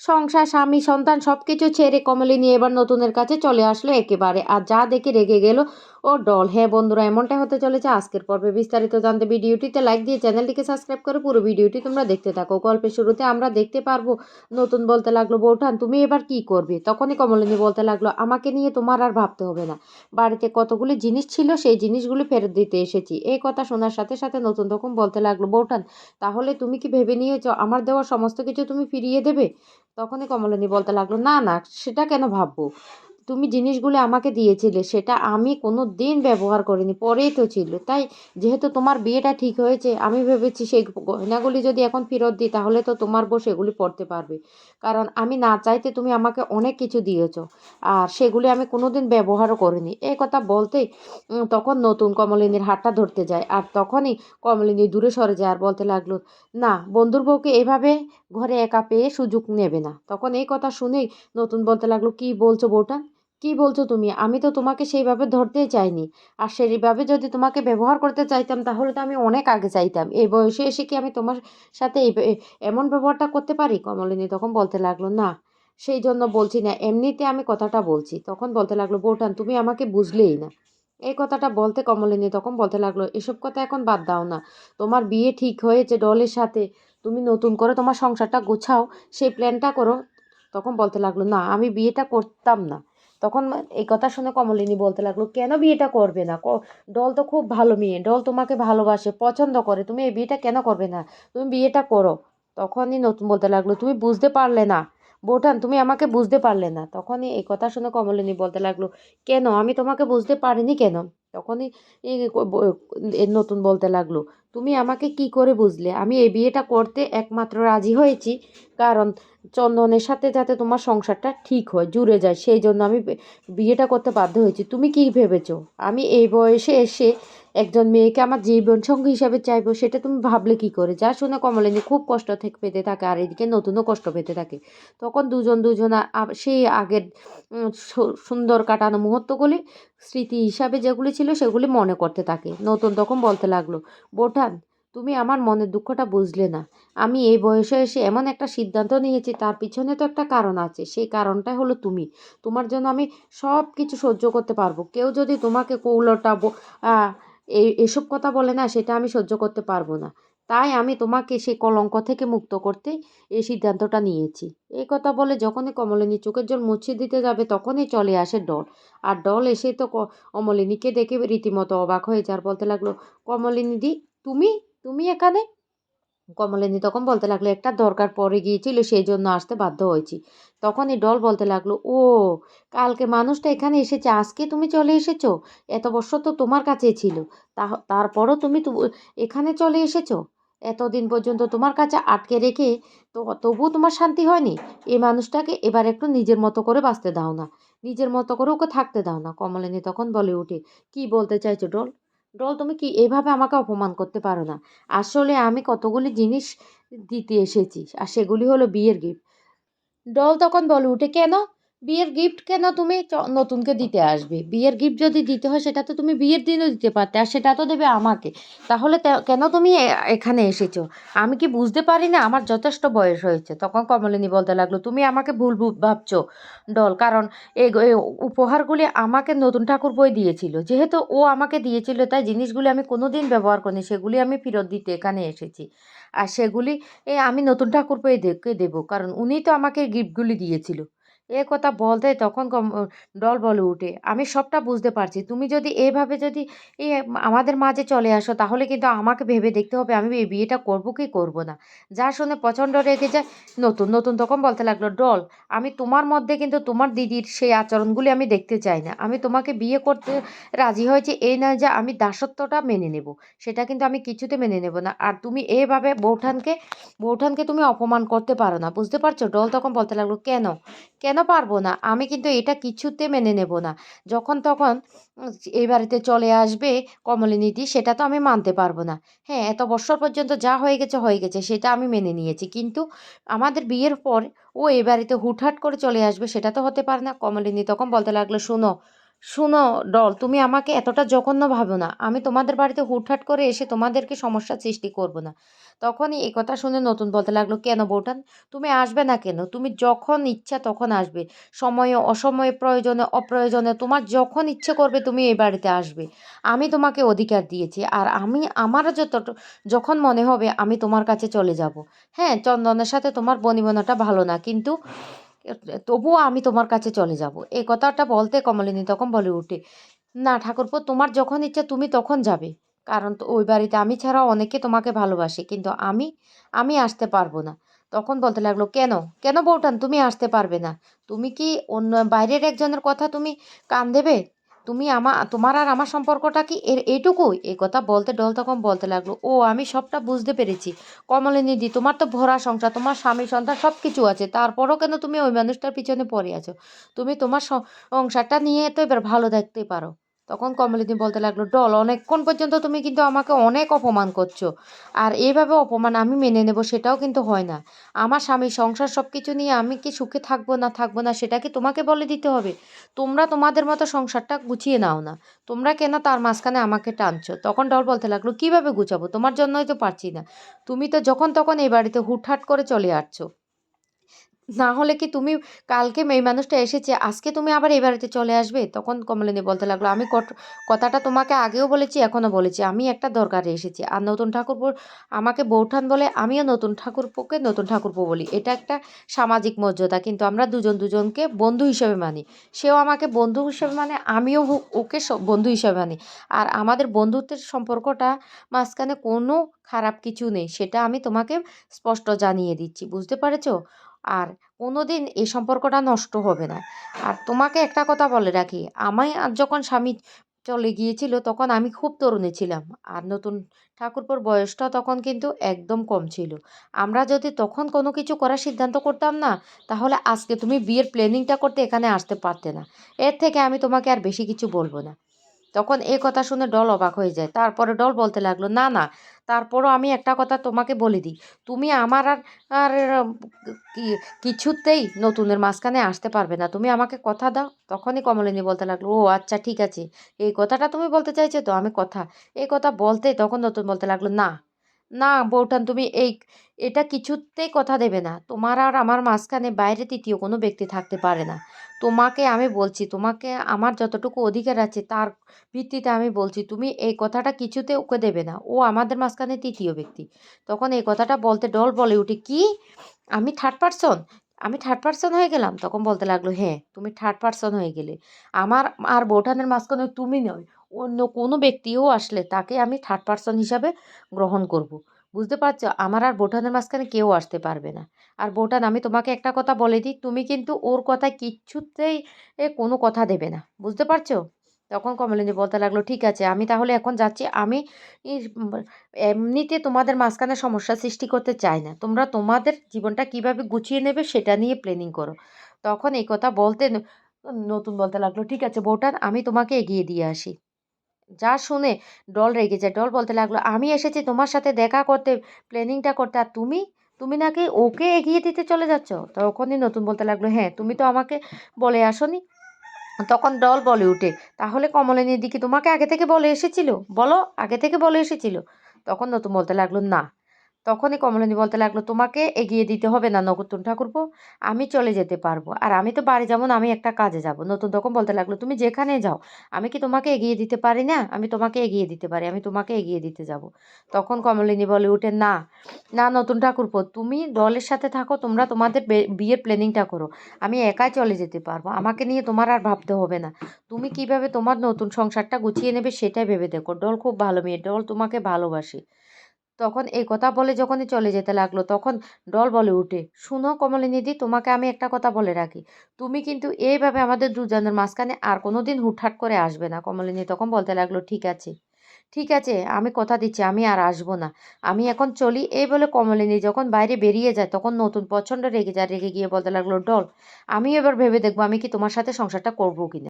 সংসার, স্বামী, সন্তান সব কিছু ছেড়ে কমলিনী এবার নতুনের কাছে চলে আসলো একেবারে। আর যা দেখে রেগে গেল ও ডল। হ্যাঁ বন্ধুরা, এমনটা হতে চলেছে। আজকের পর্বে বিস্তারিত জানতে ভিডিওটিতে লাইক দিয়ে চ্যানেলটিকে সাবস্ক্রাইব করে পুরো ভিডিওটি তোমরা দেখতে থাকো। গল্পের শুরুতে আমরা দেখতে পারব, নতুন বলতে লাগল, বৌঠান, তুমি এবার কি করবে? তখনই কমলিনী বলতে লাগল, আমাকে নিয়ে তোমার আর ভাবতে হবে না। বাড়িতে কতগুলি জিনিস ছিল, সেই জিনিসগুলি ফেরত দিতে এসেছি। এই কথা শোনার সাথে সাথে নতুন রকম বলতে লাগল, বৌঠান, তাহলে তুমি কি ভেবে নিয়েছো? আমার দেওয়া সমস্ত কিছু তুমি ফিরিয়ে দেবে? তখনই কমলিনী বলতে লাগল, না না, সেটা কেন ভাববো? তুমি জিনিসগুলো আমাকে দিয়েছিলে, সেটা আমি কোনো দিন ব্যবহার করিনি, পরেই তো ছিল। তাই যেহেতু তোমার বিয়েটা ঠিক হয়েছে, আমি ভেবেছি সেই গয়নাগুলি যদি এখন ফেরত দিই, তাহলে তো তোমার বউ সেগুলি পড়তে পারবে। কারণ আমি না চাইতে তুমি আমাকে অনেক কিছু দিয়েছ, আর সেগুলি আমি কোনো দিন ব্যবহারও করিনি। এই কথা বলতেই তখন নতুন কমলিনীর হাতটা ধরতে যায়, আর তখনই কমলিনী দূরে সরে যায় আর বলতে লাগল, না, বন্ধুর বউকে এভাবে ঘরে একা পেয়ে সুযোগ নেবে না। তখন এই কথা শুনেই নতুন বলতে লাগল, কি বলছো বউটা? কি বলছো তুমি? আমি তো তোমাকে সেইভাবে ধরতেই চাইনি। আর সেইভাবে যদি তোমাকে ব্যবহার করতে চাইতাম, তাহলে তো আমি অনেক আগে চাইতাম। এই বয়সে এসে কি আমি তোমার সাথে এই এমন ব্যবহারটা করতে পারি? কমলিনী তখন বলতে লাগল, না, সেই জন্য বলছি না। এমনিতে আমি কথাটা বলছি। তখন বলতে লাগল বউটান তুমি আমাকে বুঝলেই না। এই কথাটা বলতে কমলিনী তখন বলতে লাগল, এসব কথা এখন বাদ দাও না। তোমার বিয়ে ঠিক হয়েছে ডলের সাথে। তুমি নতুন করে তোমার সংসারটা গোছাও। সেই প্ল্যানটা করো। তখন বলতে লাগল, না, আমি বিয়েটা করতাম না। তখন এই কথা শুনে কমলিনী বলতে লাগল, কেন বিয়েটা করবে না? ডল তো খুব ভালো মেয়ে, ডল তোমাকে ভালোবাসে, পছন্দ করে, তুমি এই বিয়েটা কেন করবে না? তুমি বিয়েটা করো। তখনই নতুন বলতে লাগল, তুমি বুঝতে পারলে না, বৌঠান, তুমি আমাকে বুঝতে পারলে না। তখনই এই কথা শুনে কমলিনী বলতে লাগল, কেন? আমি তোমাকে বুঝতে পারিনি কেন? তখনই নতুন বলতে লাগল, তুমি আমাকে কি করে বুঝলে? আমি এই বিয়েটা করতে একমাত্র রাজি হয়েছি। কারণ চন্দনের সাথে যাতে তোমার সংসারটা ঠিক হয়, জুড়ে যায় সেই জন্য আমি বিয়েটা করতে বাধ্য হয়েছি। তুমি কি ভেবেছো? আমি এই বয়সে এসে একজন মেয়েকে আমার জীবন সঙ্গী হিসাবে চাইব, সেটা তুমি ভাবলে কি করে? যা শুনে কমলিনী খুব কষ্ট থেকে পেতে থাকে আর এদিকে নতুনও কষ্ট পেতে থাকে। তখন দুজন দুজন সেই আগের সুন্দর কাটানো মুহূর্তগুলি, স্মৃতি হিসাবে যেগুলি ছিল সেগুলি মনে করতে থাকে। নতুন তখন বলতে লাগল, বোঠান তুমি আমার মনের দুঃখটা বুঝলে না। আমি এই বয়সে এসে এমন একটা সিদ্ধান্ত নিয়েছি, তার পিছনে তো একটা কারণ আছে। সেই কারণটাই হলো তুমি। তোমার জন্য আমি সব কিছু সহ্য করতে পারব। কেউ যদি তোমাকে কৌলটা এই এসব কথা বলে না, সেটা আমি সহ্য করতে পারব না। তাই আমি তোমাকে সেই কলঙ্ক থেকে মুক্ত করতে এই সিদ্ধান্তটা নিয়েছি। এই কথা বলে যখনই কমলিনী চোখের জল মুছে দিতে যাবে, তখনই চলে আসে ডল। আর ডল এসে তো কমলিনীকে দেখে রীতিমতো অবাক হয়ে যার বলতে লাগল কমলিনী দি তুমি তুমি এখানে? কমলিনী তখন বলতে লাগল, একটা দরকার পড়ে গিয়েছিল সেই জন্য আসতে বাধ্য হয়েছি। তখনই ডল বলতে লাগল, ও, কালকে মানুষটা এখানে এসেছে, আজকে তুমি চলে এসেছ? এত বছর তো তোমার কাছে ছিল। তারপরও তুমি এখানে চলে এসেছ? এতদিন পর্যন্ত তোমার কাছে আটকে রেখে তো, তবুও তোমার শান্তি হয়নি? এই মানুষটাকে এবার একটু নিজের মতো করে বাঁচতে দাও না। নিজের মতো করে ওকে থাকতে দাও না। কমলিনী তখন বলে উঠে কি বলতে চাইছো ডল? ডল, তুমি কি এভাবে আমাকে অপমান করতে পারো না? আসলে আমি কতগুলি জিনিস দিতে এসেছি, আর সেগুলি হলো বিয়ের গিফট ডল তখন বলে, উঠে কেন? বিয়ের গিফট কেন তুমি নতুনকে দিতে আসবে? বিয়ের গিফট যদি দিতে হয়, সেটা তো তুমি বিয়ের দিনও দিতে পারতে, আর সেটা তো দেবে আমাকে। তাহলে কেন তুমি এখানে এসেছ? আমি কি বুঝতে পারি না, আমার যথেষ্ট বয়স হয়েছে। তখন কমলিনী বলতে লাগল, তুমি আমাকে ভুল ভাবছ, ডল, কারণ এই উপহারগুলি আমাকে নতুন ঠাকুর বই দিয়েছিল। যেহেতু ও আমাকে দিয়েছিল, তাই জিনিসগুলি আমি কোনো দিন ব্যবহার করিনি, সেগুলি আমি ফেরত দিতে এখানে এসেছি। আর সেগুলি এ, আমি নতুন ঠাকুর পেয়ে দেবো, কারণ উনি তো আমাকে গিফটগুলি দিয়েছিল। এ কথা বলতে তখন ডল বলে উঠে, আমি সবটা বুঝতে পারছি। তুমি যদি এভাবে যদি এই আমাদের মাঝে চলে আসো, তাহলে কিন্তু আমাকে ভেবে দেখতে হবে, আমি এই বিয়েটা করব কি করব না? যা শুনে প্রচণ্ড রেগে যায়, নতুন নতুন তখন বলতে লাগল ডল আমি তোমার মধ্যে কিন্তু তোমার দিদির সেই আচরণগুলি আমি দেখতে চাই না। আমি তোমাকে বিয়ে করতে রাজি হয়েছি, এই নয় যে আমি দাসত্বটা মেনে নেব। সেটা কিন্তু আমি কিছুতে মেনে নেব না। আর তুমি এইভাবে বৌঠানকে বৌঠানকে তুমি অপমান করতে পারো না। বুঝতে পারছ? ডল তখন বলতে লাগল, কেন? কেন পারব না? আমি কিন্তু এটা কিছুতে মেনে নেব না। যখন তখন এই বাড়িতে চলে আসবে কমলিনীতি সেটা তো আমি মানতে পারব না। হ্যাঁ এত বছর পর্যন্ত যা হয়ে গেছে হয়ে গেছে, সেটা আমি মেনে নিয়েছি। কিন্তু আমাদের বিয়ের পর ও এ বাড়িতে হুটহাট করে চলে আসবে, সেটা তো হতে পারে না। কমলিনী তখন বলতে লাগল, শোনো শুনো, ডল, তুমি আমাকে এতটা জঘন্য ভাবো না। আমি তোমাদের বাড়িতে হুটহাট করে এসে তোমাদেরকে সমস্যার সৃষ্টি করব না। তখনই এই কথা শুনে নতুন বলতে লাগল, কেন বৌঠান তুমি আসবে না কেন? তুমি যখন ইচ্ছা তখন আসবে। সময়ে, অসময়ে, প্রয়োজনে, অপ্রয়োজনে, তোমার যখন ইচ্ছে করবে তুমি এই বাড়িতে আসবে। আমি তোমাকে অধিকার দিয়েছি আর আমি, আমারও যত যখন মনে হবে আমি তোমার কাছে চলে যাব। হ্যাঁ চন্দনের সাথে তোমার বনিবনাটা ভালো না, কিন্তু তবুও আমি তোমার কাছে চলে যাব। এই কথাটা বলতে কমলিনী তখন বলে উঠে, না ঠাকুরপো, তোমার যখন ইচ্ছা তুমি তখন যাবে। কারণ তো ওই বাড়িতে আমি ছাড়া অনেকে তোমাকে ভালোবাসে, কিন্তু আমি আমি আসতে পারব না। তখন বলতে লাগল, কেন? কেন বউটান, তুমি আসতে পারবে না? তুমি কি অন্য, বাইরের একজনের কথা তুমি কান দেবে? তুমি আমার তোমার আর আমার সম্পর্কটা কি এর এইটুকুই এই কথা বলতে ডল তখন বলতে লাগল। ও, আমি সবটা বুঝতে পেরেছি। কমলিনীদি তোমার তো ভরা সংসার, তোমার স্বামী, সন্তান সব কিছু আছে। তারপরও কেন তুমি ওই মানুষটার পিছনে পড়ে আছো? তুমি তোমার সংসারটা নিয়ে তো এবার ভালো দেখতে পারো। তখন কমলিনী বলতে লাগল, ডল, অনেকক্ষণ পর্যন্ত তুমি কিন্তু আমাকে অনেক অপমান করছ। আর এইভাবে অপমান আমি মেনে নেব সেটাও কিন্তু হয় না। আমার স্বামী, সংসার সব কিছু নিয়ে আমি কি সুখে থাকব না থাকব না সেটা কি তোমাকে বলে দিতে হবে? তোমরা তোমাদের মতো সংসারটা গুছিয়ে নাও না। তোমরা কেন তার মাঝখানে আমাকে টানছো? তখন ডল বলতে লাগল, কীভাবে গুছাবো? তোমার জন্যই তো পারছি না। তুমি তো যখন তখন এই বাড়িতে হুটহাট করে চলে আসছো। না হলে কি তুমি কালকে মেয়ে মানুষটা এসেছে, আজকে তুমি আবার এই বাড়িতে চলে আসবে? তখন কমলিনী বলতে লাগল, আমি কথাটা তোমাকে আগেও বলেছি এখনও বলেছি, আমি একটা দরকারে এসেছি। আর নতুন ঠাকুরপুর আমাকে বৌঠান বলে, আমিও নতুন ঠাকুরপুকে নতুন ঠাকুরপো বলি। এটা একটা সামাজিক মর্যাদা, কিন্তু আমরা দুজন দুজনকে বন্ধু হিসেবে মানি। সেও আমাকে বন্ধু হিসেবে মানে আমিও ওকে বন্ধু হিসেবে মানি। আর আমাদের বন্ধুত্বের সম্পর্কটা মাঝখানে কোনো খারাপ কিছু নেই, সেটা আমি তোমাকে স্পষ্ট জানিয়ে দিচ্ছি, বুঝতে পেরেছ? আর কোনো দিন এই সম্পর্কটা নষ্ট হবে না। আর তোমাকে একটা কথা বলে রাখি, আমায় আর যখন স্বামী চলে গিয়েছিল তখন আমি খুব তরুণী ছিলাম। আর নতুন ঠাকুরপোর বয়সটা তখন কিন্তু একদম কম ছিল। আমরা যদি তখন কোনো কিছু করার সিদ্ধান্ত করতাম না, তাহলে আজকে তুমি বিয়ের প্ল্যানিংটা করতে এখানে আসতে পারতে না। এর থেকে আমি তোমাকে আর বেশি কিছু বলব না। তখন এ কথা শুনে ডল অবাক হয়ে যায়। তারপরে ডল বলতে লাগল, না না, তারপরও আমি একটা কথা তোমাকে বলে দিই। তুমি আমার আর আর কিছুতেই নতুনের মাঝখানে আসতে পারবে না। তুমি আমাকে কথা দাও। তখনই কমলিনী বলতে লাগল, ও আচ্ছা ঠিক আছে। এই কথাটা তুমি বলতে চাইছো তো আমি কথা। এই কথা বলতে তখন নতুন বলতে লাগল, না না বৌঠান, তুমি এই, এটা কিছুতেই কথা দেবে না। তোমার আর আমার মাঝখানে বাইরে তৃতীয় কোনো ব্যক্তি থাকতে পারে না। তোমাকে আমি বলছি, তোমাকে আমার যতটুকু অধিকার আছে তার ভিত্তিতে আমি বলছি, তুমি এই কথাটা কিছুতে ওকে দেবে না। ও আমাদের মাঝখানে তৃতীয় ব্যক্তি। তখন এই কথাটা বলতে ডল বলে উঠে, কি? আমি থার্ড পারসন আমি থার্ড পারসন হয়ে গেলাম? তখন বলতে লাগল হ্যাঁ তুমি থার্ড পারসন হয়ে গেলে। আমার আর বৌঠানের মাঝখানে তুমি নয় অন্য কোনো ব্যক্তিও আসলে তাকে আমি থার্ড পার্সন হিসাবে গ্রহণ করব। বুঝতে পারছ? আমার আর বোটানের মাঝখানে কেউ আসতে পারবে না। আর বোটান আমি তোমাকে একটা কথা বলে দিই, তুমি কিন্তু ওর কথায় কিচ্ছুতেই কোনো কথা দেবে না। বুঝতে পারছ? তখন কমলিনী বলতে লাগল, ঠিক আছে, আমি তাহলে এখন যাচ্ছি। আমি এমনিতে তোমাদের মাঝখানে সমস্যা সৃষ্টি করতে চাই না। তোমরা তোমাদের জীবনটা কীভাবে গুছিয়ে নেবে সেটা নিয়ে প্ল্যানিং করো। তখন এই কথা বলতে নতুন বলতে লাগল, ঠিক আছে বৌটান আমি তোমাকে এগিয়ে দিয়ে আসি। যা শুনে ডল রেগে যায়। ডল বলতে লাগল, আমি এসেছি তোমার সাথে দেখা করতে প্ল্যানিংটা করতে, আর তুমি? তুমি নাকি ওকে এগিয়ে দিতে চলে যাচ্ছ? তখনই নতুন বলতে লাগল হ্যাঁ তুমি তো আমাকে বলে আসনি। তখন ডল বলে উঠে, তাহলে কমলিনীর দিকে তোমাকে আগে থেকে বলে এসেছিল? বলো, আগে থেকে বলে এসেছিল? তখন নতুন বলতে লাগল, না। তখনই কমলিনী বলতে লাগল, তোমাকে এগিয়ে দিতে হবে না নতুন ঠাকুরপো, আমি চলে যেতে পারব। আর আমি তো বাড়ি যেমন আমি একটা কাজে যাব। নতুন তখন বলতে লাগল, তুমি যেখানে যাও, আমি কি তোমাকে এগিয়ে দিতে পারি না? আমি তোমাকে এগিয়ে দিতে পারি, আমি তোমাকে এগিয়ে দিতে যাব। তখন কমলিনী বলে, উঠে না না নতুন ঠাকুরপো, তুমি দলের সাথে থাকো, তোমরা তোমাদের বিয়ের প্ল্যানিংটা করো। আমি একাই চলে যেতে পারব, আমাকে নিয়ে তোমার আর ভাবতে হবে না। তুমি কীভাবে তোমার নতুন সংসারটা গুছিয়ে নেবে সেটাই ভেবে দেখো। ডল খুব ভালো মেয়ে ডল তোমাকে ভালোবাসে। তখন এই কথা বলে যখনই চলে যেতে লাগল, তখন ডল বলে, উঠে। শুনো কমলিনীদি, তোমাকে আমি একটা কথা বলে রাখি। তুমি কিন্তু এইভাবে আমাদের দুজনের মাঝখানে আর কোনো দিন হুটহাট করে আসবে না। কমলিনী তখন বলতে লাগল, ঠিক আছে। ঠিক আছে, আমি কথা দিচ্ছি, আমি আর আসব না। আমি এখন চলি। এই বলে কমলিনী যখন বাইরে বেরিয়ে যায়, তখন নতুন প্রচণ্ড রেগে যায়, রেগে গিয়ে বলতে লাগল, ডল আমি এবার ভেবে দেখব আমি কি তোমার সাথে সংসারটা করব কিনা?